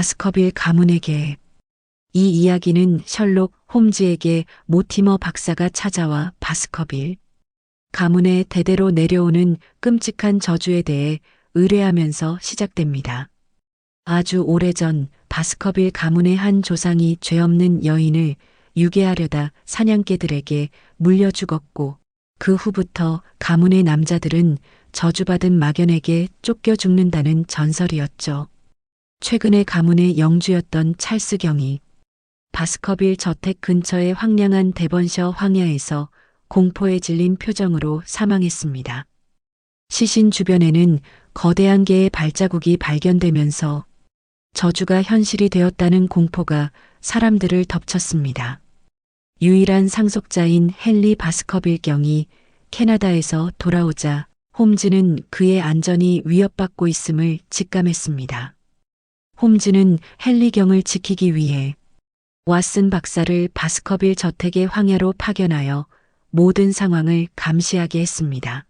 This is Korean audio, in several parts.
바스커빌 가문에게 이 이야기는 셜록 홈즈에게 모티머 박사가 찾아와 바스커빌 가문에 대대로 내려오는 끔찍한 저주에 대해 의뢰하면서 시작됩니다. 아주 오래전 바스커빌 가문의 한 조상이 죄 없는 여인을 유괴하려다 사냥개들에게 물려 죽었고 그 후부터 가문의 남자들은 저주받은 막연에게 쫓겨 죽는다는 전설이었죠. 최근에 가문의 영주였던 찰스경이 바스커빌 저택 근처의 황량한 대번셔 황야에서 공포에 질린 표정으로 사망했습니다. 시신 주변에는 거대한 개의 발자국이 발견되면서 저주가 현실이 되었다는 공포가 사람들을 덮쳤습니다. 유일한 상속자인 헨리 바스커빌 경이 캐나다에서 돌아오자 홈즈는 그의 안전이 위협받고 있음을 직감했습니다. 홈즈는 헨리 경을 지키기 위해 왓슨 박사를 바스커빌 저택의 황야로 파견하여 모든 상황을 감시하게 했습니다.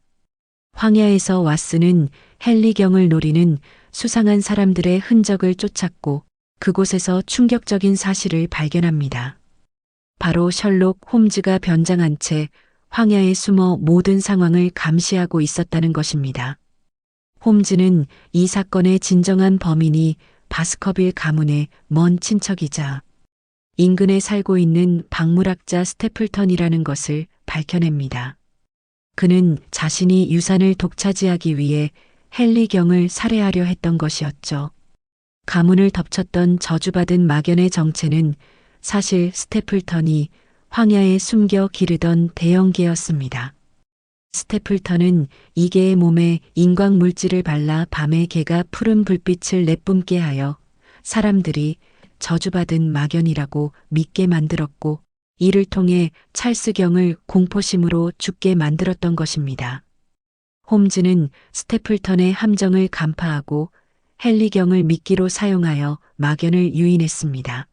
황야에서 왓슨은 헨리 경을 노리는 수상한 사람들의 흔적을 쫓았고 그곳에서 충격적인 사실을 발견합니다. 바로 셜록 홈즈가 변장한 채 황야에 숨어 모든 상황을 감시하고 있었다는 것입니다. 홈즈는 이 사건의 진정한 범인이 바스커빌 가문의 먼 친척이자 인근에 살고 있는 박물학자 스테플턴이라는 것을 밝혀냅니다. 그는 자신이 유산을 독차지하기 위해 헨리 경을 살해하려 했던 것이었죠. 가문을 덮쳤던 저주받은 막연의 정체는 사실 스테플턴이 황야에 숨겨 기르던 대형개였습니다. 스테플턴은 이 개의 몸에 인광 물질을 발라 밤에 개가 푸른 불빛을 내뿜게 하여 사람들이 저주받은 막연이라고 믿게 만들었고 이를 통해 찰스경을 공포심으로 죽게 만들었던 것입니다. 홈즈는 스테플턴의 함정을 간파하고 헨리경을 미끼로 사용하여 막연을 유인했습니다.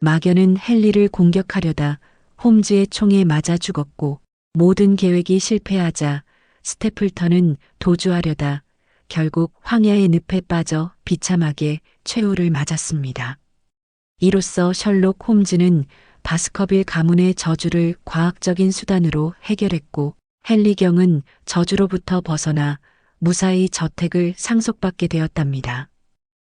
막연은 헨리를 공격하려다 홈즈의 총에 맞아 죽었고 모든 계획이 실패하자 스테플턴은 도주하려다 결국 황야의 늪에 빠져 비참하게 최후를 맞았습니다. 이로써 셜록 홈즈는 바스커빌 가문의 저주를 과학적인 수단으로 해결했고 헨리 경은 저주로부터 벗어나 무사히 저택을 상속받게 되었답니다.